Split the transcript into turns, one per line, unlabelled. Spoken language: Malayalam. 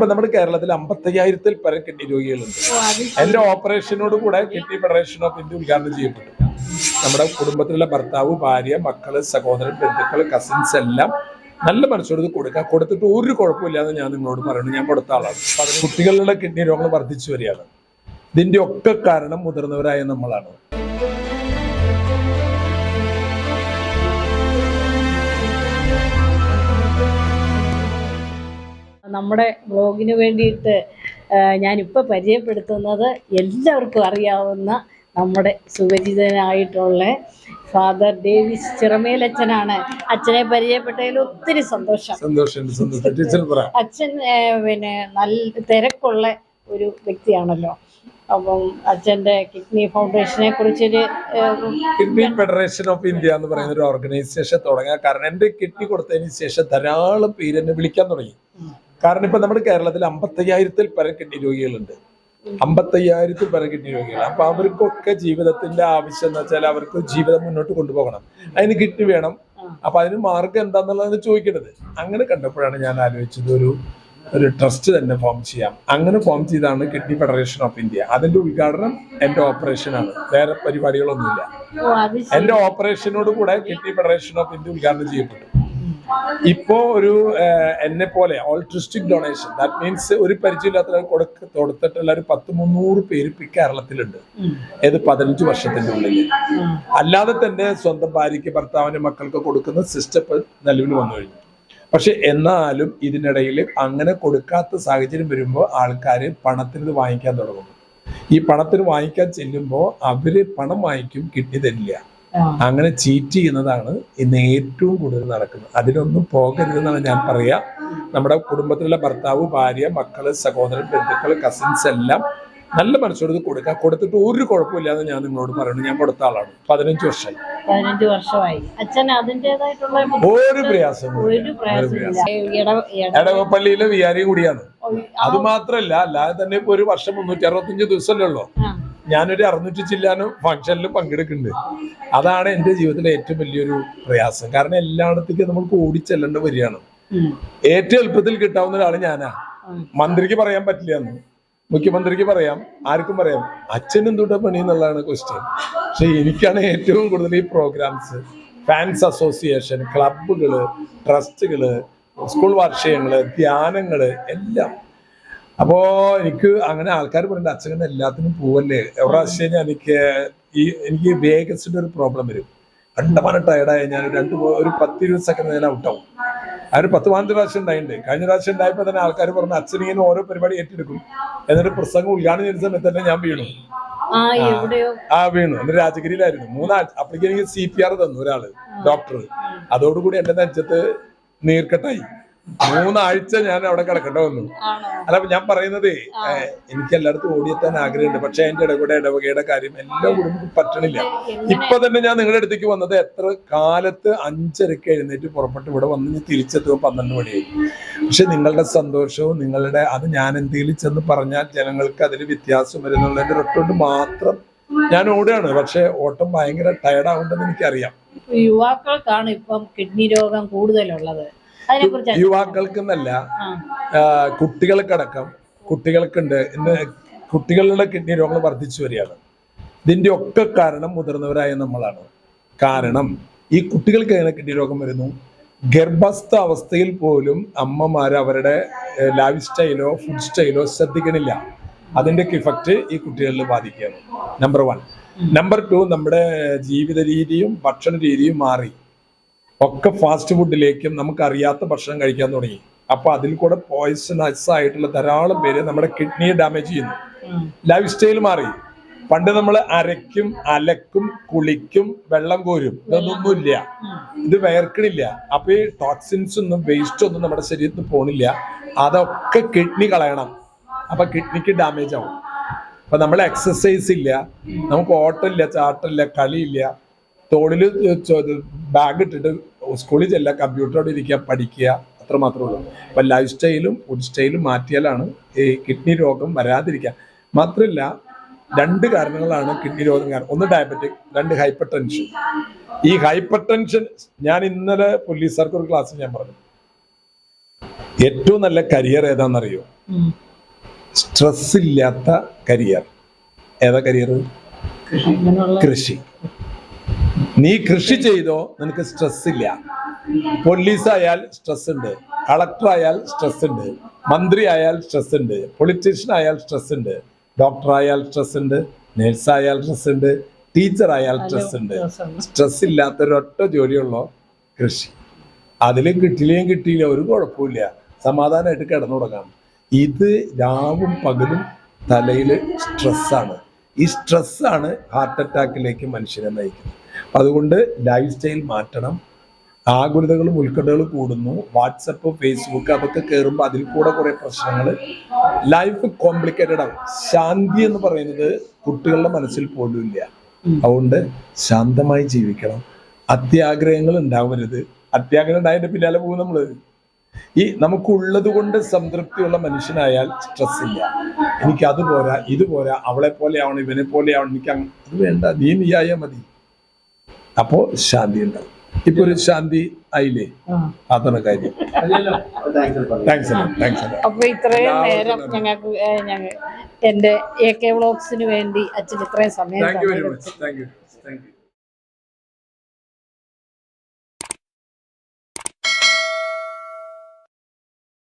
ഇപ്പൊ നമ്മുടെ കേരളത്തിൽ അമ്പത്തയ്യായിരത്തിൽ പരം കിഡ്നി രോഗികളുണ്ട്. എന്റെ ഓപ്പറേഷനോട് കൂടെ കിഡ്നി ഫെഡറേഷൻ ഓഫ് ഇന്ത്യ ഉദ്ഘാടനം ചെയ്യപ്പെട്ടു. നമ്മുടെ കുടുംബത്തിലുള്ള ഭർത്താവ് ഭാര്യ മക്കൾ സഹോദരൻ ബന്ധുക്കൾ കസിൻസ് എല്ലാം നല്ല മനസ്സോട് കൊടുക്കാം കൊടുക്കുക കൊടുത്തിട്ട് ഒരു കുഴപ്പമില്ലാന്ന് ഞാൻ നിങ്ങളോട് പറയുന്നു. ഞാൻ കൊടുത്ത ആളാണ്. കുട്ടികളുടെ കിഡ്നി രോഗങ്ങൾ വർദ്ധിച്ചു വരികയാണ്. ഇതിന്റെ ഒക്കെ കാരണം മുതിർന്നവരായ നമ്മളാണ്.
നമ്മുടെ ബ്ലോഗിന് വേണ്ടിയിട്ട് ഞാനിപ്പോൾ പരിചയപ്പെടുത്തുന്നത് എല്ലാവർക്കും അറിയാവുന്ന നമ്മുടെ സുപരിചിതനായിട്ടുള്ള ഫാദർ ഡേവിസ് ചിറമേലച്ഛനാണ് അച്ഛനെ പരിചയപ്പെട്ടതിൽ ഒത്തിരി സന്തോഷം. അച്ഛൻ പിന്നെ നല്ല തിരക്കുള്ള ഒരു വ്യക്തിയാണല്ലോ. അപ്പം അച്ഛന്റെ കിഡ്നി ഫൗണ്ടേഷനെ കുറിച്ചൊരു
കിഡ്നി ഫെഡറേഷൻ ഓഫ് ഇന്ത്യ എന്ന് പറയുന്ന ഒരു ഓർഗനൈസേഷൻ തുടങ്ങാൻ കാരണം എന്റെ കിഡ്നി കൊടുത്തതിന് ശേഷം ധാരാളം പേര് എന്നെ വിളിക്കാൻ തുടങ്ങി. കാരണം ഇപ്പൊ നമ്മുടെ കേരളത്തിൽ അമ്പത്തയ്യായിരത്തിൽ പരം കിഡ്നി രോഗികളുണ്ട്. അമ്പത്തയ്യായിരത്തിൽ പരം കിഡ്നി രോഗികൾ അപ്പൊ അവർക്കൊക്കെ ജീവിതത്തിന്റെ ആവശ്യം എന്ന് വെച്ചാൽ അവർക്ക് ജീവിതം മുന്നോട്ട് കൊണ്ടുപോകണം. അതിന് കിഡ്നി വേണം. അപ്പൊ അതിന് മാർഗം എന്താന്നുള്ളതാണ് ചോദിക്കേണ്ടത്. അങ്ങനെ കണ്ടപ്പോഴാണ് ഞാൻ ആലോചിച്ചത് ഒരു ഒരു ട്രസ്റ്റ് തന്നെ ഫോം ചെയ്യാം. അങ്ങനെ ഫോം ചെയ്താണ് കിഡ്നി ഫെഡറേഷൻ ഓഫ് ഇന്ത്യ. അതിന്റെ ഉദ്ഘാടനം എന്റെ ഓപ്പറേഷനാണ് വേറെ പരിപാടികളൊന്നുമില്ല. എന്റെ ഓപ്പറേഷനോട് കൂടെ കിഡ്നി ഫെഡറേഷൻ ഓഫ് ഇന്ത്യ ഉദ്ഘാടനം ചെയ്യപ്പെട്ടു. ഇപ്പോ ഒരു എന്നെ പോലെ ഓൾട്രിസ്റ്റിക് ഡൊണേഷൻ ദാറ്റ് മീൻസ് ഒരു പരിചയമില്ലാത്ത കൊടുക്ക കൊടുത്തിട്ടുള്ള ഒരു പത്ത് മുന്നൂറ് പേര് ഇപ്പൊ കേരളത്തിലുണ്ട്. ഏത് പതിനഞ്ച് വർഷത്തിന്റെ ഉള്ളിൽ. അല്ലാതെ തന്നെ സ്വന്തം ഭാര്യയ്ക്ക് ഭർത്താവിന് മക്കൾക്ക് കൊടുക്കുന്ന സിസ്റ്റം നിലവിൽ വന്നു കഴിഞ്ഞു. പക്ഷെ എന്നാലും ഇതിനിടയിൽ അങ്ങനെ കൊടുക്കാത്ത സാഹചര്യം വരുമ്പോൾ ആൾക്കാർ പണത്തിന് ഇത് വാങ്ങിക്കാൻ തുടങ്ങും ഈ പണത്തിന് വാങ്ങിക്കാൻ ചെല്ലുമ്പോൾ അവർ പണം വാങ്ങിക്കും കിഡ്നി തരില്ല. അങ്ങനെ ചീറ്റ് ചെയ്യുന്നതാണ് ഇന്ന് ഏറ്റവും കൂടുതൽ നടക്കുന്നത്. അതിലൊന്നും പോകരുതെന്നാണ് ഞാൻ പറയാ. നമ്മുടെ കുടുംബത്തിലുള്ള ഭർത്താവ് ഭാര്യ മക്കൾ സഹോദരൻ ബന്ധുക്കൾ കസിൻസ് എല്ലാം നല്ല മനസ്സോട് കൊടുക്കുക. കൊടുത്തിട്ട് ഒരു കുഴപ്പമില്ലാന്ന് ഞാൻ നിങ്ങളോട് പറയുന്നു. ഞാൻ കൊടുത്ത ആളാണ്. പതിനഞ്ച് വർഷമായി.
പതിനഞ്ച് വർഷമായി. അച്ഛൻ അതിന്റെതായിട്ടുള്ള
ഒരു പ്രയാസം
ഒരു
വിയാരി കൂടിയാണ്. അത് മാത്രല്ല അല്ലാതെ തന്നെ ഇപ്പൊ ഒരു വർഷം മുന്നൂറ്റി അറുപത്തിയഞ്ച് ദിവസമല്ലേ ഉള്ളൂ. ഞാനൊരു അറുന്നൂറ്റി ചില്ലാനും ഫംഗ്ഷനിൽ പങ്കെടുക്കുന്നുണ്ട്. അതാണ് എന്റെ ജീവിതത്തിലെ ഏറ്റവും വലിയൊരു പ്രയാസം. കാരണം എല്ലായിടത്തേക്കും കൂടി ഓടിച്ചെല്ലേണ്ട വരികയാണ്. ഏറ്റവും എളുപ്പത്തിൽ കിട്ടാവുന്ന ഒരാൾ ഞാനാ. മന്ത്രിക്ക് പറയാൻ പറ്റില്ല എന്ന് മുഖ്യമന്ത്രിക്ക് പറയാം. ആർക്കും പറയാം. അച്ഛൻ എന്തുകൊണ്ടാ പണി എന്നുള്ളതാണ് ക്വസ്റ്റ്യൻ പക്ഷെ എനിക്കാണ് ഏറ്റവും കൂടുതൽ ഈ പ്രോഗ്രാംസ് ഫാൻസ് അസോസിയേഷൻ ക്ലബുകൾ ട്രസ്റ്റുകൾ സ്കൂൾ വാർഷികങ്ങൾ ധ്യാനങ്ങൾ എല്ലാം. അപ്പോ എനിക്ക് അങ്ങനെ ആൾക്കാർ പറയുന്നത് അച്ഛൻ എല്ലാത്തിനും പോവല്ലേ? എവിടെ വെച്ച് കഴിഞ്ഞാൽ എനിക്ക് ഈ എനിക്ക് വേഗസിന്റെ ഒരു പ്രോബ്ലം വരും. കണ്ടമാനം ടയർഡായി ഞാൻ രണ്ട് ഒരു പത്ത് ഇരുപത് സെക്കൻഡ് ഞാൻ ഔട്ടാവും ആ ഒരു പത്ത് പതിനഞ്ച് പ്രാവശ്യം ഉണ്ടായിട്ടുണ്ട്. കഴിഞ്ഞ പ്രാവശ്യം ഉണ്ടായപ്പോൾ തന്നെ ആൾക്കാർ പറഞ്ഞു അച്ഛൻ ഇങ്ങനെ ഓരോ പരിപാടി ഏറ്റെടുക്കും. എന്നൊരു പ്രസംഗം ഉദ്ഘാടനം ചെയ്ത സമയത്ത് തന്നെ ഞാൻ വീണു.
ആ
വീണു. എന്നിട്ട് രാജഗിരിയിലായിരുന്നു. മൂന്നാഴ്ച അപ്പോഴേക്കും എനിക്ക് സി പി ആർ തന്നു ഒരാൾ ഡോക്ടർ അതോടുകൂടി എന്റെ നെഞ്ചത്ത് നീർക്കെട്ടായി. മൂന്നാഴ്ച ഞാൻ അവിടെ കിടക്കേണ്ട വന്നു. അല്ല ഞാൻ പറയുന്നത് എനിക്ക് എല്ലായിടത്തും ഓടിയെത്താൻ ആഗ്രഹമുണ്ട്. പക്ഷെ എന്റെ ഇടകൂടെ ഇടവകയുടെ കാര്യം എല്ലാം കൂടി നമുക്ക് പറ്റണില്ല. ഇപ്പൊ തന്നെ ഞാൻ നിങ്ങളുടെ അടുത്തേക്ക് വന്നത് എത്ര കാലത്ത് അഞ്ചരക്ക് എഴുന്നേറ്റ് പുറപ്പെട്ട് ഇവിടെ വന്ന് ഞാൻ തിരിച്ചെത്തുമ്പോൾ പന്ത്രണ്ട് മണിയായി. പക്ഷെ നിങ്ങളുടെ സന്തോഷവും നിങ്ങളുടെ അത് ഞാൻ എന്തെങ്കിലും ചെന്ന് പറഞ്ഞാൽ ജനങ്ങൾക്ക് അതിൽ വ്യത്യാസം വരുന്നുള്ളതിന്റെ ഒട്ടുകൊണ്ട് മാത്രം ഞാൻ ഓടുകയാണ്. പക്ഷെ ഓട്ടം ഭയങ്കര ടയർഡാവുണ്ടെന്ന് എനിക്കറിയാം.
യുവാക്കൾക്കാണ് ഇപ്പം കിഡ്നി രോഗം കൂടുതലുള്ളത്. അതിനെ എന്നല്ല
യുവാക്കൾക്കെന്നല്ല കുട്ടികൾക്കടക്കം കുട്ടികൾക്കുണ്ട്. ഇന്ന് കുട്ടികളുടെ കിഡ്നി രോഗങ്ങൾ വർദ്ധിച്ചു വരികയാണ്. ഇതിന്റെ ഒക്കെ കാരണം മുതിർന്നവരായ നമ്മളാണ്. കാരണം ഈ കുട്ടികൾക്ക് എങ്ങനെ കിഡ്നി രോഗം വരുന്നു? ഗർഭസ്ഥ അവസ്ഥയിൽ പോലും അമ്മമാർ അവരുടെ ലൈഫ് സ്റ്റൈലോ ഫുഡ് സ്റ്റൈലോ ശ്രദ്ധിക്കണില്ല. അതിന്റെ ഇഫക്റ്റ് ഈ കുട്ടികളിൽ ബാധിക്കുകയാണ്. നമ്പർ വൺ നമ്പർ ടു നമ്മുടെ ജീവിത രീതിയും ഭക്ഷണ രീതിയും മാറി. ഒക്കെ ഫാസ്റ്റ് ഫുഡിലേക്കും നമുക്ക് അറിയാത്ത ഭക്ഷണം കഴിക്കാൻ തുടങ്ങി. അപ്പൊ അതിൽ കൂടെ പോയിസണസ് ആയിട്ടുള്ള ധാരാളം പേര് നമ്മുടെ കിഡ്നിയെ ഡാമേജ് ചെയ്യുന്നു. ലൈഫ് സ്റ്റൈൽ മാറി. പണ്ട് നമ്മൾ അരയ്ക്കും അലക്കും കുളിക്കും വെള്ളം കോരും. ഇതൊന്നുമില്ല. ഇത് വയർക്കണില്ല അപ്പൊ ഈ ടോക്സിൻസ് ഒന്നും വേസ്റ്റ് ഒന്നും നമ്മുടെ ശരീരത്തിൽ പോണില്ല. അതൊക്കെ കിഡ്നി കളയണം. അപ്പൊ കിഡ്നിക്ക് ഡാമേജ് ആവും. അപ്പൊ നമ്മൾ എക്സസൈസ് ഇല്ല. നമുക്ക് ഓട്ടമില്ല ചാട്ടമില്ല കളിയില്ല. തോളിൽ ബാഗ് ഇട്ടിട്ട് സ്കൂളിൽ ചെല്ലുക കമ്പ്യൂട്ടറോട് ഇരിക്കുക പഠിക്കുക അത്ര മാത്രമേ ഉള്ളൂ. അപ്പം ലൈഫ് സ്റ്റൈലും ഫുഡ് സ്റ്റൈലും മാറ്റിയാലാണ് ഈ കിഡ്നി രോഗം വരാതിരിക്കുക. മാത്രമല്ല രണ്ട് കാരണങ്ങളാണ് കിഡ്നി രോഗം കാരണം. ഒന്ന് ഡയബറ്റിക് രണ്ട് ഹൈപ്പർ ടെൻഷൻ ഈ ഹൈപ്പർ ടെൻഷൻ ഞാൻ ഇന്നലെ പോലീസുകാർക്ക് ഒരു ക്ലാസ് ഞാൻ പറഞ്ഞു. ഏറ്റവും നല്ല കരിയർ ഏതാണെന്നറിയോ. സ്ട്രെസ് ഇല്ലാത്ത കരിയർ ഏതാ കരിയർ കൃഷി. നീ കൃഷി ചെയ്തോ നിനക്ക് സ്ട്രെസ് ഇല്ല. പോലീസ് ആയാൽ സ്ട്രെസ് ഉണ്ട്. കളക്ടർ ആയാൽ സ്ട്രെസ് ഉണ്ട്. മന്ത്രി ആയാൽ സ്ട്രെസ് ഉണ്ട്. പൊളിറ്റീഷ്യൻ ആയാൽ സ്ട്രെസ് ഉണ്ട്. ഡോക്ടർ ആയാൽ സ്ട്രെസ് ഉണ്ട്. നേഴ്സ് ആയാൽ സ്ട്രെസ് ഉണ്ട്. ടീച്ചർ ആയാൽ സ്ട്രെസ് ഉണ്ട്. സ്ട്രെസ് ഇല്ലാത്ത ഒരൊറ്റ ജോലിയുള്ളോ കൃഷി. അതിലും കിട്ടിയില്ലേയും കിട്ടിയില്ല. ഒരു കുഴപ്പമില്ല സമാധാനമായിട്ട് കിടന്നു തുടങ്ങാം ഇത് രാവും പകലും തലയിൽ സ്ട്രെസ്സാണ് ഈ സ്ട്രെസ്സാണ് ഹാർട്ട് അറ്റാക്കിലേക്ക് മനുഷ്യരെ നയിക്കുന്നത്. അതുകൊണ്ട് ലൈഫ് സ്റ്റൈൽ മാറ്റണം. ആകുലതകളും ഉത്കണ്ഠകളും കൂടുന്നു. വാട്സപ്പ് ഫേസ്ബുക്ക് അതൊക്കെ കയറുമ്പോൾ അതിൽ കൂടെ കുറേ പ്രശ്നങ്ങൾ. ലൈഫ് കോംപ്ലിക്കേറ്റഡ് ആവും. ശാന്തി എന്ന് പറയുന്നത് കുട്ടികളുടെ മനസ്സിൽ പോലും ഇല്ല. അതുകൊണ്ട് ശാന്തമായി ജീവിക്കണം. അത്യാഗ്രഹങ്ങൾ ഉണ്ടാവരുത്. അത്യാഗ്രഹം ഉണ്ടായിട്ട് പിന്നാലെ പോകും നമ്മൾ. ഈ നമുക്കുള്ളത് കൊണ്ട് സംതൃപ്തിയുള്ള മനുഷ്യനായാൽ സ്ട്രെസ് ഇല്ല. എനിക്ക് അത് പോരാ ഇത് പോരാ അവളെ പോലെ ആവണം ഇവനെ പോലെ ആവണം എനിക്ക് അങ്ങ് അത് വേണ്ട നീ നീയായാ മതി. അപ്പോ ശാന്തി ഉണ്ടാവും. ഇപ്പൊ ഒരു ശാന്തി ആയില്ലേ. അതാണ് കാര്യം. താങ്ക്സ് താങ്ക്സ്
അപ്പൊ ഇത്രയും നേരം ഞങ്ങൾക്ക് ഞങ്ങൾ എന്റെ എ കെ വ്ളോഗ്സിന് വേണ്ടി അച്ഛൻ ഇത്രയും സമയം
thank you very much thank you thank you